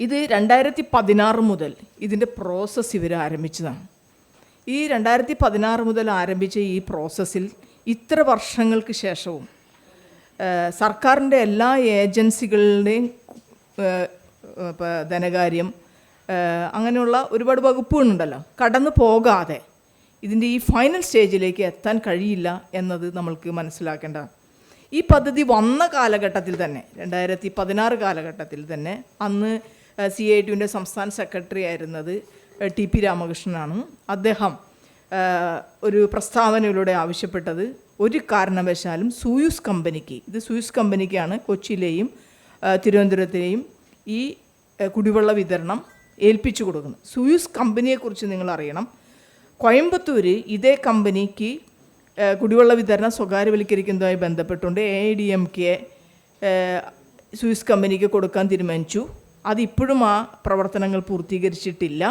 ഇത് രണ്ടായിരത്തി പതിനാറ് മുതൽ ഇതിന്റെ പ്രോസസ്സ് ഇവർ ആരംഭിച്ചതാണ്. ഈ രണ്ടായിരത്തി പതിനാറ് മുതൽ ആരംഭിച്ച ഈ പ്രോസസ്സിൽ ഇത്ര വർഷങ്ങൾക്ക് ശേഷവും സർക്കാരിന്റെ എല്ലാ ഏജൻസികളുടെയും ധനകാര്യം അങ്ങനെയുള്ള ഒരുപാട് വകുപ്പുകളുണ്ടല്ലോ. കടന്നു പോകാതെ ഇതിന്റെ ഈ ഫൈനൽ സ്റ്റേജിലേക്ക് എത്താൻ കഴിയില്ല എന്നത് നമ്മൾക്ക് മനസ്സിലാക്കേണ്ടതാണ്. ഈ പദ്ധതി വന്ന കാലഘട്ടത്തിൽ തന്നെ രണ്ടായിരത്തി പതിനാറ് കാലഘട്ടത്തിൽ തന്നെ അന്ന് സി ഐ ടുവിന്റെ സംസ്ഥാന സെക്രട്ടറി ആയിരുന്നത് ടി പി രാമകൃഷ്ണനാണ്. അദ്ദേഹം ഒരു പ്രസ്താവനയിലൂടെ ആവശ്യപ്പെട്ടത് ഒരു കാരണവശാലും സൂയൂസ് കമ്പനിക്ക് ഇത് സൂയൂസ് കമ്പനിക്കാണ് കൊച്ചിയിലെയും തിരുവനന്തപുരത്തിലെയും ഈ കുടിവെള്ള വിതരണം ഏൽപ്പിച്ചു കൊടുക്കുന്നത്. സൂയൂസ് കമ്പനിയെക്കുറിച്ച് നിങ്ങൾ അറിയണം. കോയമ്പത്തൂർ ഇതേ കമ്പനിക്ക് കുടിവെള്ള വിതരണം സ്വകാര്യവൽക്കരിക്കുന്നതുമായി ബന്ധപ്പെട്ടുകൊണ്ട് A I D M K Suez കമ്പനിക്ക് കൊടുക്കാൻ തീരുമാനിച്ചു. അതിപ്പോഴും ആ പ്രവർത്തനങ്ങൾ പൂർത്തീകരിച്ചിട്ടില്ല.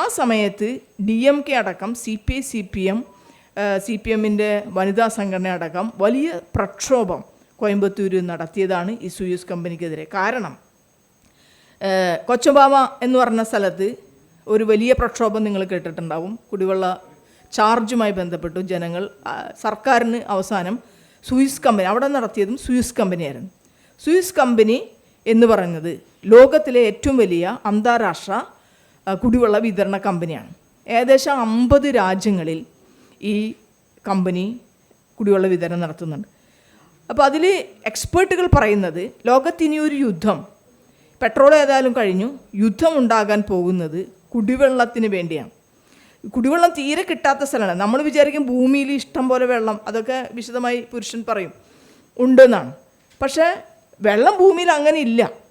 ആ സമയത്ത് ഡി എം കെ അടക്കം C P I C P M C P എമ്മിന്റെ വനിതാ സംഘടന അടക്കം വലിയ പ്രക്ഷോഭം കോയമ്പത്തൂരിൽ നടത്തിയതാണ് ഈ സുയൂസ് കമ്പനിക്കെതിരെ. കാരണം കൊച്ചുംബാമ എന്ന് പറഞ്ഞ സ്ഥലത്ത് ഒരു വലിയ പ്രക്ഷോഭം നിങ്ങൾ കേട്ടിട്ടുണ്ടാവും. കുടിവെള്ള ചാർജുമായി ബന്ധപ്പെട്ടു ജനങ്ങൾ സർക്കാരിന് അവസാനം സുയിസ് കമ്പനി അവിടെ നടത്തിയതും സുയിസ് കമ്പനിയായിരുന്നു. സുയിസ് കമ്പനി എന്ന് പറയുന്നത് ലോകത്തിലെ ഏറ്റവും വലിയ അന്താരാഷ്ട്ര കുടിവെള്ള വിതരണ കമ്പനിയാണ്. ഏകദേശം അമ്പത് രാജ്യങ്ങളിൽ ഈ കമ്പനി കുടിവെള്ള വിതരണം നടത്തുന്നുണ്ട്. അപ്പോൾ അതിൽ എക്സ്പേർട്ടുകൾ പറയുന്നത് ലോകത്തിനി ഒരു യുദ്ധം പെട്രോൾ ഏതായാലും കഴിഞ്ഞു യുദ്ധം ഉണ്ടാകാൻ പോകുന്നത് കുടിവെള്ളത്തിന് വേണ്ടിയാണ്. കുടിവെള്ളം തീരെ കിട്ടാത്ത സ്ഥലമാണ്. നമ്മൾ വിചാരിക്കും ഭൂമിയിൽ ഇഷ്ടം പോലെ വെള്ളം അതൊക്കെ വിശദമായി പുരുഷൻ പറയും ഉണ്ടെന്നാണ്. പക്ഷേ വെള്ളം ഭൂമിയിൽ അങ്ങനെ ഇല്ല.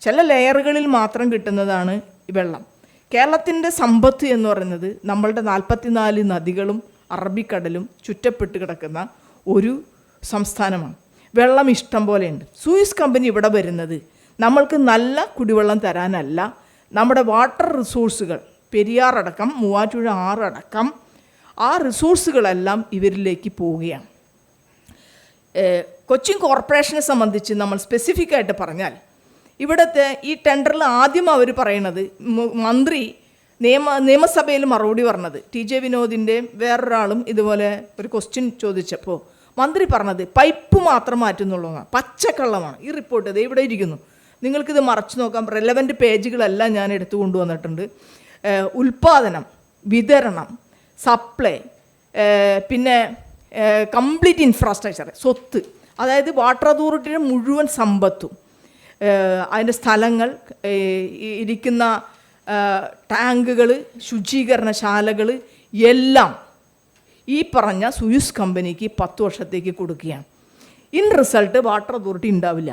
ചില ലെയറുകളിൽ മാത്രം കിട്ടുന്നതാണ് വെള്ളം. കേരളത്തിന്റെ സമ്പത്ത് എന്ന് പറയുന്നത് നമ്മളുടെ നാൽപ്പത്തിനാല് നദികളും അറബിക്കടലും ചുറ്റപ്പെട്ട് കിടക്കുന്ന ഒരു സംസ്ഥാനമാണ്. വെള്ളം ഇഷ്ടം പോലെയുണ്ട്. സൂയിസ് കമ്പനി ഇവിടെ വരുന്നത് നമ്മൾക്ക് നല്ല കുടിവെള്ളം തരാനല്ല. നമ്മുടെ വാട്ടർ റിസോഴ്സുകൾ പെരിയാർ അടക്കം മൂവാറ്റുപുഴ ആറടക്കം ആ റിസോഴ്സുകളെല്ലാം ഇവരിലേക്ക് പോവുകയാണ്. കൊച്ചിൻ കോർപ്പറേഷനെ സംബന്ധിച്ച് നമ്മൾ സ്പെസിഫിക്കായിട്ട് പറഞ്ഞാൽ ഇവിടുത്തെ ഈ ടെൻഡറിൽ ആദ്യം അവർ പറയണത് മന്ത്രി നിയമ നിയമസഭയിൽ മറുപടി പറഞ്ഞത്. ടി ജെ വിനോദിന്റെ വേറൊരാളും ഇതുപോലെ ഒരു ക്വസ്റ്റ്യൻ ചോദിച്ചപ്പോൾ മന്ത്രി പറഞ്ഞത് പൈപ്പ് മാത്രം മാറ്റുന്നുള്ളതാണ് പച്ചക്കള്ളമാണ്. ഈ റിപ്പോർട്ട് ഇത് ഇവിടെ ഇരിക്കുന്നു. നിങ്ങൾക്കിത് മറച്ചു നോക്കാം റെലവന്റ് പേജുകളെല്ലാം ഞാൻ എടുത്തു കൊണ്ടുവന്നിട്ടുണ്ട്. ഉൽപ്പാദനം വിതരണം സപ്ലൈ പിന്നെ കംപ്ലീറ്റ് ഇൻഫ്രാസ്ട്രക്ചർ സ്വത്ത്. അതായത് വാട്ടർ അതോറിറ്റിയുടെ മുഴുവൻ സമ്പത്തും. അതിന്റെ സ്ഥലങ്ങൾ ഇരിക്കുന്ന ടാങ്കുകൾ ശുചീകരണശാലകൾ എല്ലാം ഈ പറഞ്ഞ സുയുസ് കമ്പനിക്ക് പത്ത് വർഷത്തേക്ക് കൊടുക്കുകയാണ്. ഇൻ റിസൾട്ട് വാട്ടർ അതോറിറ്റി ഉണ്ടാവില്ല.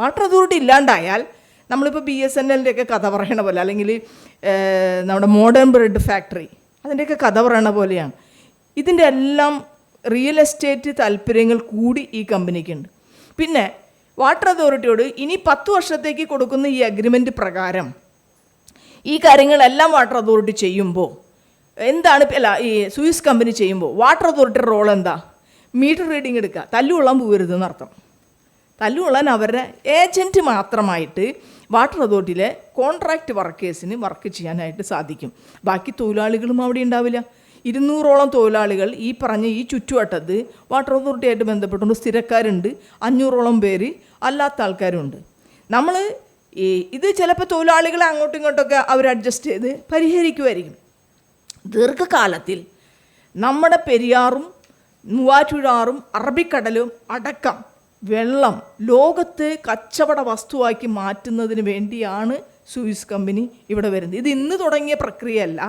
വാട്ടർ അതോറിറ്റി ഇല്ലാണ്ടായാൽ നമ്മളിപ്പോൾ ബി എസ് എൻ എല്ലിന്റെയൊക്കെ കഥ പറയണ പോലെ അല്ലെങ്കിൽ നമ്മുടെ മോഡേൺ ബ്രെഡ് ഫാക്ടറി അതിന്റെയൊക്കെ കഥ പറയണ പോലെയാണ്. ഇതിന്റെ എല്ലാം റിയൽ എസ്റ്റേറ്റ് താല്പര്യങ്ങൾ കൂടി ഈ കമ്പനിക്കുണ്ട് പിന്നെ വാട്ടർ അതോറിറ്റിയോട് ഇനി പത്ത് വർഷത്തേക്ക് കൊടുക്കുന്ന ഈ അഗ്രിമെന്റ് പ്രകാരം ഈ കാര്യങ്ങളെല്ലാം വാട്ടർ അതോറിറ്റി ചെയ്യുമ്പോൾ എന്താണ് അല്ല ഈ സൂയിസ് കമ്പനി ചെയ്യുമ്പോൾ വാട്ടർ അതോറിറ്റിയുടെ റോൾ എന്താ? മീറ്റർ റീഡിംഗ് എടുക്കുക. തല്ലുകൊള്ളാൻ പോകരുത് എന്നർത്ഥം. തല്ലുകൊള്ളാൻ അവരുടെ ഏജന്റ് മാത്രമായിട്ട് വാട്ടർ അതോറിറ്റിയിലെ കോൺട്രാക്റ്റ് വർക്കേഴ്സിന് വർക്ക് ചെയ്യാനായിട്ട് സാധിക്കും. ബാക്കി തൊഴിലാളികളും അവിടെ ഉണ്ടാവില്ല. ഇരുന്നൂറോളം തൊഴിലാളികൾ ഈ പറഞ്ഞ ഈ ചുറ്റുവട്ടത്ത് വാട്ടർ അതോറിറ്റിയായിട്ട് ബന്ധപ്പെട്ടുകൊണ്ട് സ്ഥിരക്കാരുണ്ട് അഞ്ഞൂറോളം പേര് അല്ലാത്ത ആൾക്കാരുണ്ട്. നമ്മൾ ഇത് ചിലപ്പോൾ തൊഴിലാളികളെ അങ്ങോട്ടും ഇങ്ങോട്ടൊക്കെ അവർ അഡ്ജസ്റ്റ് ചെയ്ത് പരിഹരിക്കുമായിരിക്കും. ദീർഘകാലത്തിൽ നമ്മുടെ പെരിയാറും മൂവാറ്റുഴാറും അറബിക്കടലും അടക്കം വെള്ളം ലോകത്ത് കച്ചവട വസ്തുവാക്കി മാറ്റുന്നതിന് വേണ്ടിയാണ് സൂയിസ് കമ്പനി ഇവിടെ വരുന്നത്. ഇത് ഇന്ന് തുടങ്ങിയ പ്രക്രിയയല്ല.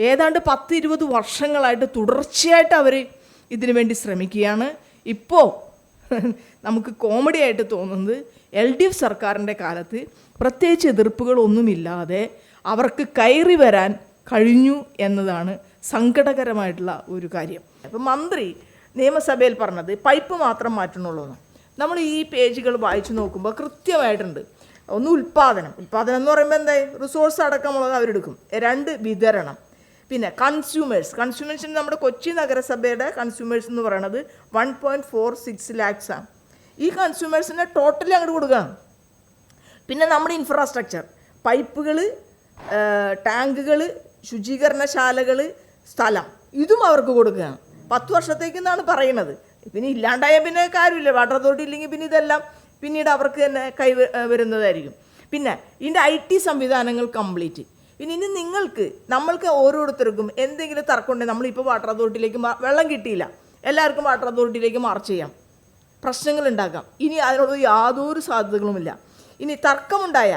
ഏതാണ്ട് പത്ത് ഇരുപത് വർഷങ്ങളായിട്ട് തുടർച്ചയായിട്ട് അവർ ഇതിനു വേണ്ടി ശ്രമിക്കുകയാണ്. ഇപ്പോൾ നമുക്ക് കോമഡി ആയിട്ട് തോന്നുന്നത് എൽ ഡി എഫ് സർക്കാരിന്റെ കാലത്ത് പ്രത്യേകിച്ച് എതിർപ്പുകളൊന്നുമില്ലാതെ അവർക്ക് കയറി വരാൻ കഴിഞ്ഞു എന്നതാണ് സങ്കടകരമായിട്ടുള്ള ഒരു കാര്യം. അപ്പം മന്ത്രി നിയമസഭയിൽ പറഞ്ഞത് പൈപ്പ് മാത്രം മാറ്റണുള്ളൂ നമ്മൾ ഈ പേജുകൾ വായിച്ചു നോക്കുമ്പോൾ കൃത്യമായിട്ടുണ്ട്. ഒന്ന് ഉൽപ്പാദനം. ഉൽപ്പാദനം എന്ന് പറയുമ്പോൾ എന്തായി? റിസോഴ്സ് അടക്കമുള്ളത് അവരെടുക്കും. രണ്ട് വിതരണം. പിന്നെ കൺസ്യൂമേഴ്സ് കൺസ്യൂമേഴ്സിന് നമ്മുടെ കൊച്ചി നഗരസഭയുടെ കൺസ്യൂമേഴ്സ് എന്ന് പറയുന്നത് വൺ പോയിന്റ് ഫോർ സിക്സ് ലാക്സാണ് ഈ കൺസ്യൂമേഴ്സിനെ ടോട്ടലി അങ്ങോട്ട് കൊടുക്കുകയാണ് പിന്നെ നമ്മുടെ ഇൻഫ്രാസ്ട്രക്ചർ പൈപ്പുകൾ ടാങ്കുകൾ ശുചീകരണശാലകൾ സ്ഥലം. ഇതും അവർക്ക് കൊടുക്കുകയാണ് പത്ത് വർഷത്തേക്ക് എന്നാണ് പറയുന്നത്. പിന്നെ ഇല്ലാണ്ടായ പിന്നെ കാര്യമില്ല. വാട്ടർ അതോറിറ്റി ഇല്ലെങ്കിൽ പിന്നെ ഇതെല്ലാം പിന്നീട് അവർക്ക് തന്നെ കൈ വരുന്നതായിരിക്കും. പിന്നെ ഇതിന്റെ ഐ ടി സംവിധാനങ്ങൾ കംപ്ലീറ്റ് പിന്നെ ഇനി നിങ്ങൾക്ക് നമ്മൾക്ക് ഓരോരുത്തർക്കും എന്തെങ്കിലും തർക്കമുണ്ടെങ്കിൽ നമ്മളിപ്പോൾ വാട്ടർ അതോറിറ്റിയിലേക്ക് വെള്ളം കിട്ടിയില്ല. എല്ലാവർക്കും വാട്ടർ അതോറിറ്റിയിലേക്ക് മാർച്ച് ചെയ്യാം. പ്രശ്നങ്ങൾ ഉണ്ടാക്കാം. ഇനി അതിനുള്ള യാതൊരു സാധ്യതകളുമില്ല ഇനി തർക്കമുണ്ടായ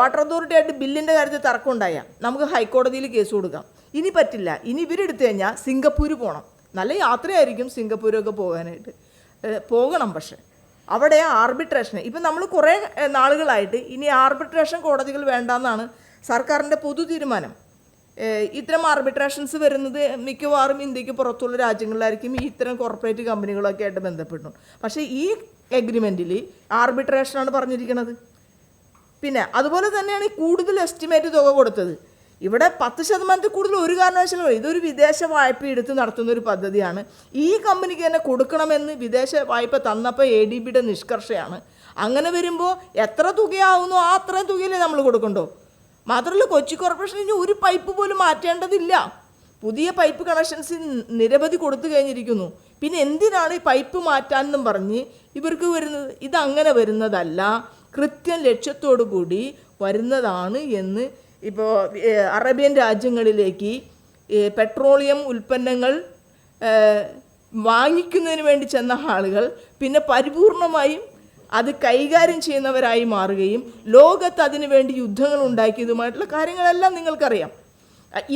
വാട്ടർ അതോറിറ്റി ആയിട്ട് ബില്ലിന്റെ കാര്യത്തിൽ തർക്കമുണ്ടായ നമുക്ക് ഹൈക്കോടതിയിൽ കേസ് കൊടുക്കാം. ഇനി പറ്റില്ല. ഇനി ഇവരെടുത്തു കഴിഞ്ഞാൽ സിംഗപ്പൂർ പോകണം നല്ല യാത്രയായിരിക്കും സിംഗപ്പൂരൊക്കെ പോകാനായിട്ട്. പോകണം പക്ഷേ. അവിടെ ആർബിട്രേഷൻ ഇപ്പം നമ്മൾ കുറേ നാളുകളായിട്ട് ഇനി ആർബിട്രേഷൻ കോടതികൾ വേണ്ടെന്നാണ് സർക്കാരിന്റെ പൊതു തീരുമാനം. ഇത്തരം ആർബിട്രേഷൻസ് വരുന്നത് മിക്കവാറും ഇന്ത്യയ്ക്ക് പുറത്തുള്ള രാജ്യങ്ങളിലായിരിക്കും ഈ ഇത്തരം കോർപ്പറേറ്റ് കമ്പനികളൊക്കെ ആയിട്ട് ബന്ധപ്പെട്ടു പക്ഷേ ഈ എഗ്രിമെന്റിൽ ആർബിട്രേഷനാണ് പറഞ്ഞിരിക്കുന്നത് പിന്നെ അതുപോലെ തന്നെയാണ് ഈ കൂടുതൽ എസ്റ്റിമേറ്റ് തുക കൊടുത്തത്. ഇവിടെ പത്ത് ശതമാനത്തിൽ കൂടുതൽ ഒരു കാരണവശാലും ഇതൊരു വിദേശ വായ്പ എടുത്ത് നടത്തുന്ന ഒരു പദ്ധതിയാണ്. ഈ കമ്പനിക്ക് തന്നെ കൊടുക്കണമെന്ന് വിദേശ വായ്പ തന്നപ്പോൾ എ ഡി ബിയുടെ നിഷ്കർഷയാണ്. അങ്ങനെ വരുമ്പോൾ എത്ര തുകയാവുന്നു ആ അത്രയും തുകയിലേ നമ്മൾ കൊടുക്കണ്ടോ? മാത്രമല്ല കൊച്ചി കോർപ്പറേഷൻ ഇനി ഒരു പൈപ്പ് പോലും മാറ്റേണ്ടതില്ല. പുതിയ പൈപ്പ് കണക്ഷൻസ് നിരവധി കൊടുത്തു കഴിഞ്ഞിരിക്കുന്നു. പിന്നെ എന്തിനാണ് ഈ പൈപ്പ് മാറ്റാനെന്നും പറഞ്ഞ് ഇവർക്ക് വരുന്നത്? ഇതങ്ങനെ വരുന്നതല്ല. കൃത്യം ലക്ഷ്യത്തോടു കൂടി വരുന്നതാണ് എന്ന് ഇപ്പോൾ അറേബ്യൻ രാജ്യങ്ങളിലേക്ക് പെട്രോളിയം ഉൽപ്പന്നങ്ങൾ വാങ്ങിക്കുന്നതിന് വേണ്ടി ചെന്ന ആളുകൾ പിന്നെ പരിപൂർണമായും അത് കൈകാര്യം ചെയ്യുന്നവരായി മാറുകയും ലോകത്ത് അതിനു വേണ്ടി യുദ്ധങ്ങൾ ഉണ്ടാക്കിയതുമായിട്ടുള്ള കാര്യങ്ങളെല്ലാം നിങ്ങൾക്കറിയാം.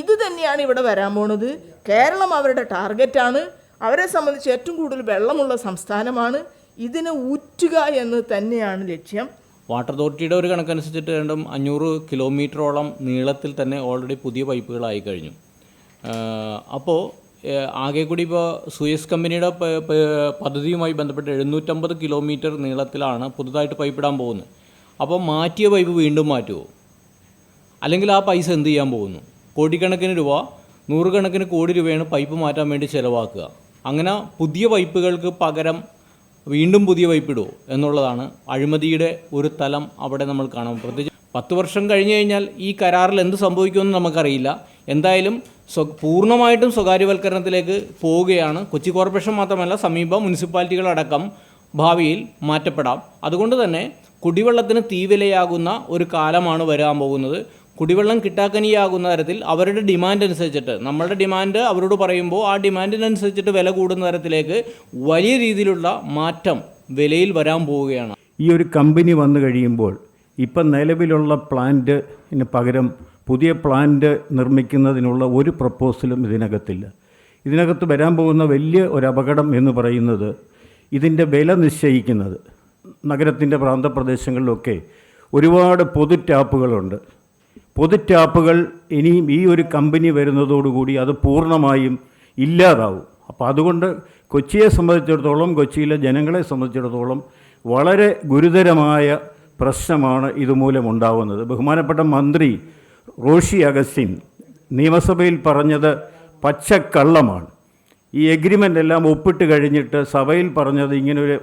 ഇത് തന്നെയാണ് ഇവിടെ വരാൻ പോണത്. കേരളം അവരുടെ ടാർഗറ്റാണ് അവരെ സംബന്ധിച്ച് ഏറ്റവും കൂടുതൽ വെള്ളമുള്ള സംസ്ഥാനമാണ്. ഇതിനെ ഊറ്റുക എന്ന് തന്നെയാണ് ലക്ഷ്യം. വാട്ടർ അതോറിറ്റിയുടെ ഒരു കണക്കനുസരിച്ചിട്ട് രണ്ടും അഞ്ഞൂറ് കിലോമീറ്ററോളം നീളത്തിൽ തന്നെ ഓൾറെഡി പുതിയ പൈപ്പുകളായി കഴിഞ്ഞു. അപ്പോൾ ആകെ കൂടി ഇപ്പോൾ സുയസ് കമ്പനിയുടെ പദ്ധതിയുമായി ബന്ധപ്പെട്ട് എഴുന്നൂറ്റമ്പത് കിലോമീറ്റർ നീളത്തിലാണ് പുതുതായിട്ട് പൈപ്പ് ഇടാൻ പോകുന്നത്. അപ്പോൾ മാറ്റിയ പൈപ്പ് വീണ്ടും മാറ്റുമോ അല്ലെങ്കിൽ ആ പൈസ എന്ത് ചെയ്യാൻ പോകുന്നു? കോടിക്കണക്കിന് രൂപ നൂറുകണക്കിന് കോടി രൂപയാണ് പൈപ്പ് മാറ്റാൻ വേണ്ടി ചിലവാക്കുക. അങ്ങനെ പുതിയ പൈപ്പുകൾക്ക് പകരം വീണ്ടും പുതിയ പൈപ്പ് ഇടുമോ എന്നുള്ളതാണ് അഴിമതിയുടെ ഒരു തലം അവിടെ നമ്മൾ കാണാം പ്രത്യേകിച്ച് പത്ത് വർഷം കഴിഞ്ഞ് കഴിഞ്ഞാൽ ഈ കരാറിൽ എന്ത് സംഭവിക്കുമെന്ന് നമുക്കറിയില്ല. എന്തായാലും സ്വ പൂർണമായിട്ടും സ്വകാര്യവൽക്കരണത്തിലേക്ക് പോവുകയാണ്. കൊച്ചി കോർപ്പറേഷൻ മാത്രമല്ല സമീപ മുനിസിപ്പാലിറ്റികളടക്കം ഭാവിയിൽ മാറ്റപ്പെടാം. അതുകൊണ്ട് തന്നെ കുടിവെള്ളത്തിന് തീവിലയാകുന്ന ഒരു കാലമാണ് വരാൻ പോകുന്നത്. കുടിവെള്ളം കിട്ടാക്കനിയാകുന്ന തരത്തിൽ അവരുടെ ഡിമാൻഡ് അനുസരിച്ചിട്ട് നമ്മളുടെ ഡിമാൻഡ് അവരോട് പറയുമ്പോൾ ആ ഡിമാൻഡിനനുസരിച്ചിട്ട് വില കൂടുന്ന തരത്തിലേക്ക് വലിയ രീതിയിലുള്ള മാറ്റം വിലയിൽ വരാൻ പോവുകയാണ്. ഈ ഒരു കമ്പനി വന്നു കഴിയുമ്പോൾ ഇപ്പം നിലവിലുള്ള പ്ലാന്റിന് പകരം പുതിയ പ്ലാന്റ് നിർമ്മിക്കുന്നതിനുള്ള ഒരു പ്രപ്പോസലും ഇതിനകത്തില്ല. ഇതിനകത്ത് വരാൻ പോകുന്ന വലിയ ഒരു അപകടം എന്ന് പറയുന്നത് ഇതിന്റെ വില നിശ്ചയിക്കുന്നത്. നഗരത്തിന്റെ പ്രാന്തപ്രദേശങ്ങളിലൊക്കെ ഒരുപാട് പൊതു ടാപ്പുകളുണ്ട്. പൊതു ടാപ്പുകൾ ഇനിയും ഈ ഒരു കമ്പനി വരുന്നതോടുകൂടി അത് പൂർണമായും ഇല്ലാതാവും. അപ്പോൾ അതുകൊണ്ട് കൊച്ചിയെ സംബന്ധിച്ചിടത്തോളം കൊച്ചിയിലെ ജനങ്ങളെ സംബന്ധിച്ചിടത്തോളം വളരെ ഗുരുതരമായ പ്രശ്നമാണ് ഇതുമൂലം ഉണ്ടാവുന്നത്. ബഹുമാനപ്പെട്ട മന്ത്രി റോഷി അഗസ്റ്റിൻ നിയമസഭയിൽ പറഞ്ഞത് പച്ചക്കള്ളമാണ്. ഈ എഗ്രിമെന്റ് എല്ലാം ഒപ്പിട്ട് കഴിഞ്ഞിട്ട് സഭയിൽ പറഞ്ഞത് ഇങ്ങനൊരു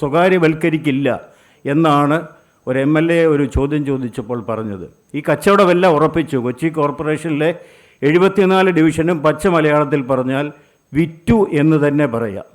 സ്വകാര്യവൽക്കരിക്കില്ല എന്നാണ് ഒരു എം എൽ എ ഒരു ചോദ്യം ചോദിച്ചപ്പോൾ പറഞ്ഞത്. ഈ കച്ചവടമെല്ലാം ഉറപ്പിച്ചു. കൊച്ചി കോർപ്പറേഷനിലെ എഴുപത്തിനാല് ഡിവിഷനും പച്ച മലയാളത്തിൽ പറഞ്ഞാൽ വിറ്റു എന്ന് തന്നെ പറയാം.